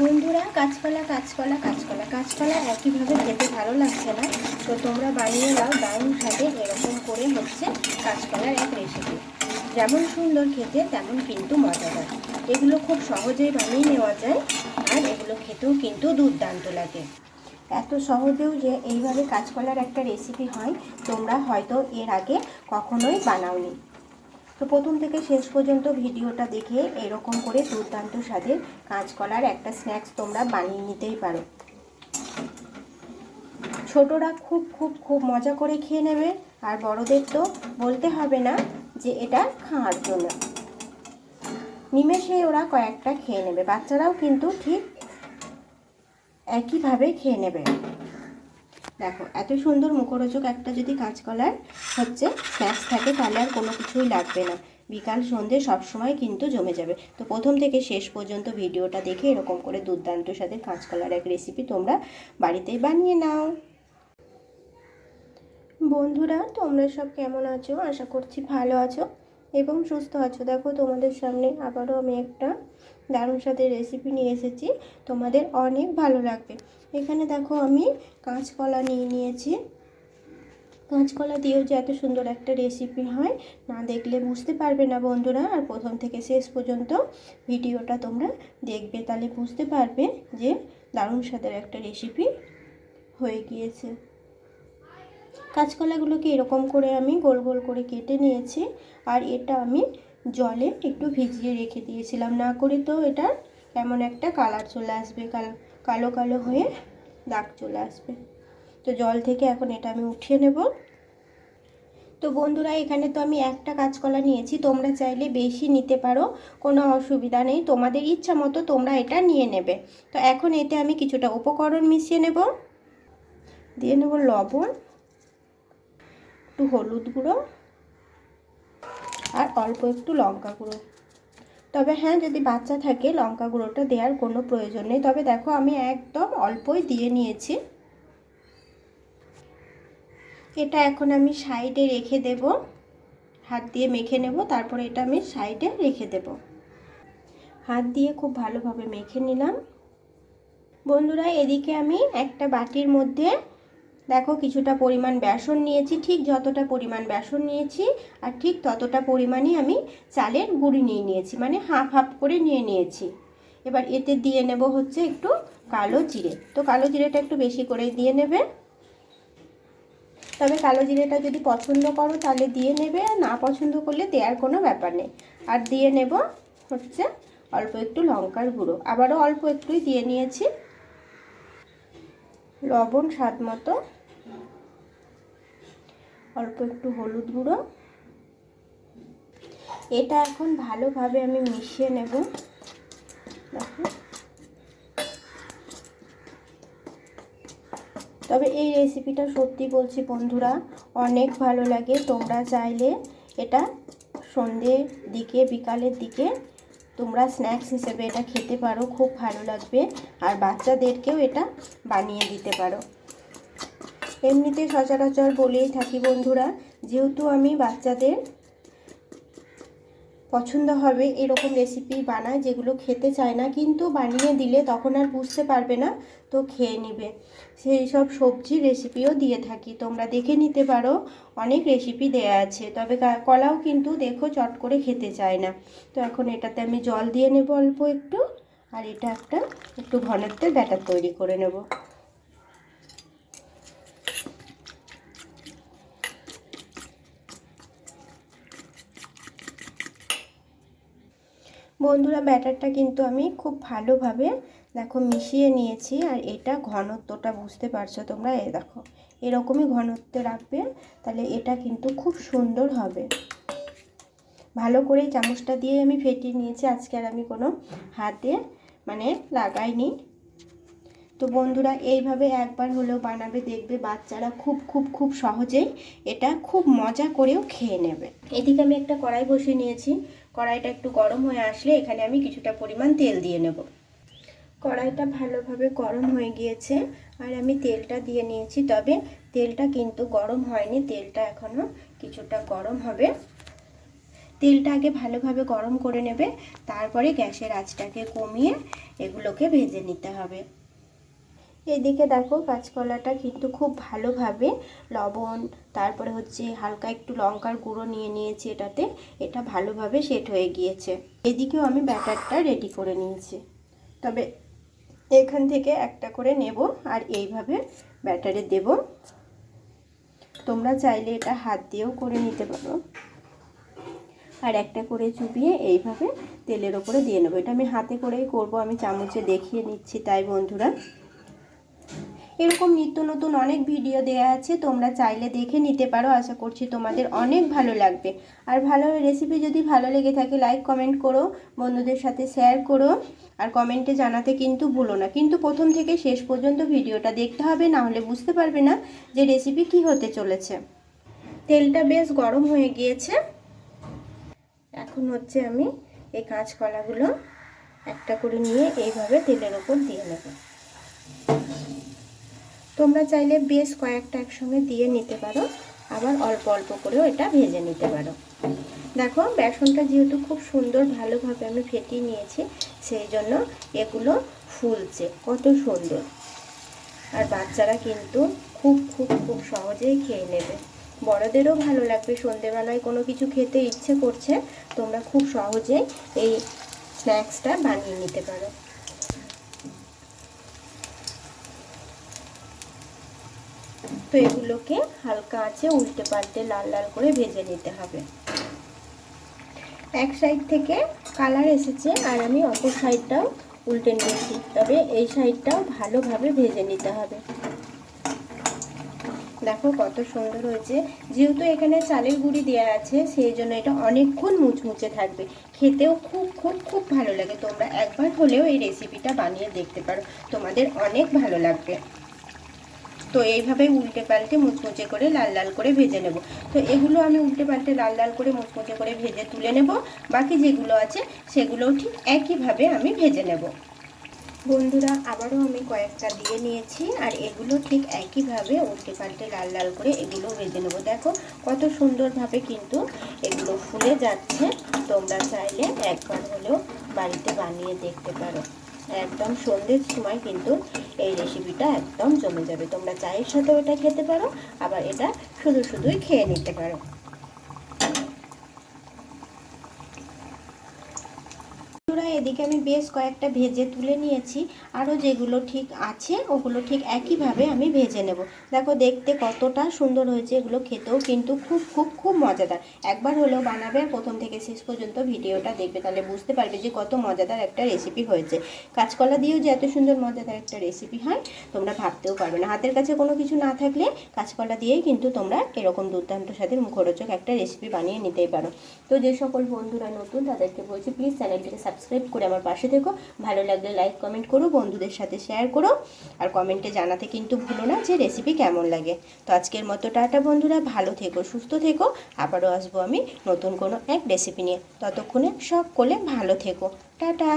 বন্ধুরা, কাঁচকলা কাঁচকলা কাঁচকলা। কাঁচকলা একইভাবে খেতে ভালো লাগছে না। তো তোমরা বানিয়ে নাও দারুণ স্বাদে এরকম করে হচ্ছে কাঁচকলার এক রেসিপি যেমন সুন্দর খেতে, তেমন কিন্তু মজাদার। এগুলো খুব সহজেই বানিয়ে নেওয়া যায়, আর এগুলো খেতেও কিন্তু দুর্দান্ত লাগে। এত সহজেও যে এইভাবে কাঁচকলার একটা রেসিপি হয়, তোমরা হয়তো এর আগে কখনোই বানাওনি। তো প্রথম থেকে শেষ পর্যন্ত ভিডিওটা দেখে এরকম করে দুর্দান্ত স্বাদের কাঁচকলার একটা স্ন্যাক্স তোমরা বানিয়ে নিতেই পারো। ছোটরা খুব খুব খুব মজা করে খেয়ে নেবে আর বড়দের তো বলতে হবে না যে এটা খাওয়ার জন্য। নিমেষে ওরা কয়েকটা খেয়ে নেবে, বাচ্চারাও কিন্তু ঠিক একইভাবে খেয়ে নেবে। দেখো, এত সুন্দর মুখরোচক একটা যদি কাঁচকলার হচ্ছে স্ন্যাক্স থাকে, তাহলে আর কোনো কিছুই লাগবে না। বিকাল সন্ধে সবসময় কিন্তু জমে যাবে। তো প্রথম থেকে শেষ পর্যন্ত ভিডিওটা দেখে এরকম করে দুর্দান্ত সাথে কাঁচকলার এক রেসিপি তোমরা বাড়িতেই বানিয়ে নাও। বন্ধুরা, তোমরা সব কেমন আছো? আশা করছি ভালো আছো। এবং সুস্থ আছো। দেখো, তোমাদের সামনে আবারও আমি একটা দারুণ স্বাদের রেসিপি নিয়ে এসেছি। তোমাদের অনেক ভালো লাগবে। এখানে দেখো, আমি কাঁচকলা নিয়ে নিয়েছি। কাঁচকলা দিয়েও যে এত সুন্দর একটা রেসিপি হয়, না দেখলে বুঝতে পারবে না বন্ধুরা। আর প্রথম থেকে শেষ পর্যন্ত ভিডিওটা তোমরা দেখবে, তাহলে বুঝতে পারবে যে দারুণ স্বাদের একটা রেসিপি হয়ে গিয়েছে। কাঁচকলাগুলোকে এরকম করে আমি গোল গোল করে কেটে নিয়েছি আর এটা আমি জলে একটু ভিজিয়ে রেখে দিয়েছিলাম। না করে তো এটা কেমন একটা কালার চলে আসবে কালো কালো হয়ে দাগ চলে আসবে। তো জল থেকে এখন এটা আমি উঠিয়ে নেব। তো বন্ধুরা, এখানে তো আমি একটা কাঁচকলা নিয়েছি, তোমরা চাইলে বেশি নিতে পারো, কোনো অসুবিধা নেই। তোমাদের ইচ্ছা মতো তোমরা এটা নিয়ে নেবে। তো এখন এতে আমি কিছুটা উপকরণ মিশিয়ে নেব। দিয়ে নেব লবণ। একটু হলুদ গুঁড়ো আর অল্প একটু লঙ্কা গুঁড়ো। তবে হ্যাঁ যদি বাচ্চা থাকে, লঙ্কা গুঁড়োটা দেওয়ার কোনো প্রয়োজন নেই। তবে দেখো, আমি একদম অল্পই দিয়ে নিয়েছি। এটা এখন আমি সাইডে রেখে দেব। হাত দিয়ে মেখে নেব, তারপরে এটা আমি সাইডে রেখে দেব। হাত দিয়ে খুব ভালোভাবে মেখে নিলাম। বন্ধুরা, এদিকে আমি একটা বাটির মধ্যে দেখো কিছুটা পরিমাণ বেসন নিয়েছি, ঠিক যতটা পরিমাণ বেসন নিয়েছি আর ঠিক ততটা পরিমাণই আমি চালের গুঁড়ি নিয়ে নিয়েছি মানে হাফ হাফ করে নিয়ে নিয়েছি। এবার এতে দিয়ে নেব হচ্ছে একটু কালো জিরে। তো কালো জিরেটা একটু বেশি করে দিয়ে নেবে। তবে কালো জিরেটা যদি পছন্দ করো তাহলে দিয়ে নেবে, আর না পছন্দ করলে দেওয়ার কোনো ব্যাপার নেই। আর দিয়ে নেব হচ্ছে অল্প একটু লঙ্কার গুঁড়ো। আবারও অল্প একটুই দিয়ে নিয়েছি। লবণ স্বাদ মতো। অল্প একটু হলুদ গুঁড়ো। এটা এখন ভালোভাবে আমি মিশিয়ে নেব। দেখো। তবে এই রেসিপিটা সত্যি বলছি বন্ধুরা, অনেক ভালো লাগে। তোমরা চাইলে এটা সন্ধ্যের দিকে, বিকালের দিকে তোমরা স্ন্যাক্স হিসেবে এটা খেতে পারো, খুব ভালো লাগবে। আর বাচ্চাদেরকেও এটা বানিয়ে দিতে পারো। এমনিতে সচরাচর বলেই থাকি বন্ধুরা, যেহেতু আমি বাচ্চাদের পছন্দ হবে এরকম রেসিপি বানায় যেগুলো খেতে চায় না, কিন্তু বানিয়ে দিলে তখন আর বুঝতে পারবে না, তো খেয়ে নিবে। সেই সব সবজির রেসিপিও দিয়ে থাকি। তোমরা দেখে নিতে পারো, অনেক রেসিপি দেয়া আছে। তবে কলাও কিন্তু দেখো চট করে খেতে চায় না। তো এখন এটাতে আমি জল দিয়ে নেব অল্প একটু, আর এটা একটা একটু ঘনত্বের ব্যাটার তৈরি করে নেব। বন্ধুরা, ব্যাটারটা কিন্তু আমি খুব ভালোভাবে, দেখো, মিশিয়ে নিয়েছি। আর এটা ঘনত্বটা বুঝতে পারছ তোমরা? এ দেখো, এরকমই ঘনত্বে রাখবে, তাহলে এটা কিন্তু খুব সুন্দর হবে। ভালো করে চামচটা দিয়ে আমি ফেটিয়ে নিয়েছি। আজকে আর আমি কোনো হাতে মানে লাগাইনি। তো বন্ধুরা, এইভাবে একবার হলেও বানাবে, দেখবে বাচ্চারা খুব খুব খুব সহজেই এটা খুব মজা করেও খেয়ে নেবে। এদিকে আমি একটা কড়াই বসিয়ে নিয়েছি। কড়াইটা একটু গরম হয়ে আসলে এখানে আমি কিছুটা পরিমাণ তেল দিয়ে নেব। কড়াইটা ভালোভাবে গরম হয়ে গিয়েছে আর আমি তেলটা দিয়ে নিয়েছি। তবে তেলটা কিন্তু গরম হয়নি, তেলটা এখনও কিছুটা গরম হবে। তেলটা আগে ভালোভাবে গরম করে নেবে, তারপরে গ্যাসের আঁচটাকে কমিয়ে এগুলোকে ভেজে নিতে হবে। এদিকে দেখো কাঁচকলাটা কিন্তু খুব ভালোভাবে লবণ, তারপরে হচ্ছে হালকা একটু লঙ্কার গুঁড়ো নিয়ে নিয়েছি এটাতে, এটা ভালোভাবে সেট হয়ে গিয়েছে। এদিকেও আমি ব্যাটারটা রেডি করে নিয়েছি। তবে এখান থেকে একটা করে নেব আর এইভাবে ব্যাটারে দেব। তোমরা চাইলে এটা হাত দিয়েও করে নিতে পারো। আর একটা করে চুপিয়ে এইভাবে তেলের ওপরে দিয়ে নেব। এটা আমি হাতে করেই করব, আমি চামচে দেখিয়ে নিচ্ছি, তাই বন্ধুরা। এরকম নিত্য নতুন অনেক ভিডিও দেওয়া আছে, তোমরা চাইলে দেখে নিতে পারো, আশা করছি তোমাদের অনেক ভালো লাগবে। আর ভালো রেসিপি যদি ভালো লেগে থাকে লাইক কমেন্ট করো, বন্ধুদের সাথে শেয়ার করো, আর কমেন্টে জানাতে কিন্তু ভুলো না। কিন্তু প্রথম থেকে শেষ পর্যন্ত ভিডিওটা দেখতে হবে, না হলে বুঝতে পারবে না যে রেসিপি কি হতে চলেছে। তেলটা বেশ গরম হয়ে গিয়েছে। এখন হচ্ছে আমি এই কাঁচকলাগুলো একটা করে নিয়ে এইভাবে তেলের ওপর দিয়ে নেব। তোমরা চাইলে বেশ কয়েকটা একসঙ্গে দিয়ে নিতে পারো। আবার অল্প অল্প করেও এটা ভেজে নিতে পারো। দেখো, বেসনটা যেহেতু খুব সুন্দর ভালোভাবে আমি ফেটিয়ে নিয়েছি, সেই জন্য এগুলো ফুলছে। কত সুন্দর। আর বাচ্চারা কিন্তু খুব খুব খুব সহজেই খেয়ে নেবে। বড়দেরও ভালো লাগবে। সন্ধেবেলায় কোনো কিছু খেতে ইচ্ছে করছে, তোমরা খুব সহজেই এই স্ন্যাক্সটা বানিয়ে নিতে পারো। তো এগুলোকে হালকা আছে, উল্টে পাল্টে লাল লাল করে ভেজে নিতে হবে। এক সাইড থেকে কালার এসেছে আর আমি অপর সাইডটাও উল্টে নিয়েছি। তবে এই সাইডটাও ভালোভাবে ভেজে নিতে হবে। দেখো কত সুন্দর হয়েছে। যেহেতু এখানে চালের গুঁড়ি দেওয়া আছে, সেই জন্য এটা অনেকক্ষণ মুচমুচে থাকবে। খেতেও খুব খুব খুব ভালো লাগে। তোমরা একবার হলেও এই রেসিপিটা বানিয়ে দেখতে পারো। তোমাদের অনেক ভালো লাগবে। তো এইভাবে উল্টে পাল্টে মুচমুচে করে লাল লাল করে ভেজে নেব। তো এগুলো আমি উল্টে পাল্টে লাল লাল করে মুচমুচে করে ভেজে তুলে নেব। বাকি যেগুলো আছে সেগুলোও ঠিক একইভাবে আমি ভেজে নেব। বন্ধুরা, আবারও আমি কয়েকটা দিয়ে নিয়েছি আর এগুলো ঠিক একইভাবে উল্টে পাল্টে লাল লাল করে এগুলো ভেজে নেব। দেখো কত সুন্দরভাবে কিন্তু এগুলো ফুলে যাচ্ছে। তোমরা চাইলে একবার হলেও বাড়িতে বানিয়ে দেখতে পারো। একদম সন্ধ্যের সময় কিন্তু এই রেসিপিটা একদম জমে যাবে। তোমরা চায়ের সাথেও এটা খেতে পারো, আবার এটা শুধু শুধুই খেয়ে নিতে পারো বন্ধুরা এদিকে আমি বেশ কয়েকটা ভেজে তুলে নিয়েছি। আরও যেগুলো ঠিক আছে, ওগুলো ঠিক একইভাবে আমি ভেজে নেব। দেখো, দেখতে কতটা সুন্দর হয়েছে এগুলো খেতেও কিন্তু খুব খুব খুব মজাদার। একবার হলেও বানাবে প্রথম থেকে শেষ পর্যন্ত ভিডিওটা দেখবে। তাহলে বুঝতে পারবে যে কত মজাদার একটা রেসিপি হয়েছে। কাঁচকলা দিয়েও যে এত সুন্দর, মজাদার একটা রেসিপি হয়, তোমরা ভাবতেও পারবে না। হাতের কাছে কোনো কিছু না থাকলে কাঁচকলা দিয়েই কিন্তু তোমরা এরকম দুর্দান্ত সাথে মুখরোচক একটা রেসিপি বানিয়ে নিতেই পারো। তো যে সকল বন্ধুরা নতুন, তাদেরকে বলছি প্লিজ চ্যানেলটিকে সাবস্ক্রাইব করে আমার পাশে থেকো। ভালো লাগলে লাইক কমেন্ট করো, বন্ধুদের সাথে শেয়ার করো। আর কমেন্টে জানাতে কিন্তু ভুলো না যে রেসিপি কেমন লাগে। তো আজকের মতো টাটা বন্ধুরা, ভালো থেকো, সুস্থ থেকো। আবারও আসব আমি নতুন কোনো এক রেসিপি নিয়ে। ততক্ষণে সব করলে ভালো থেকো। টাটা!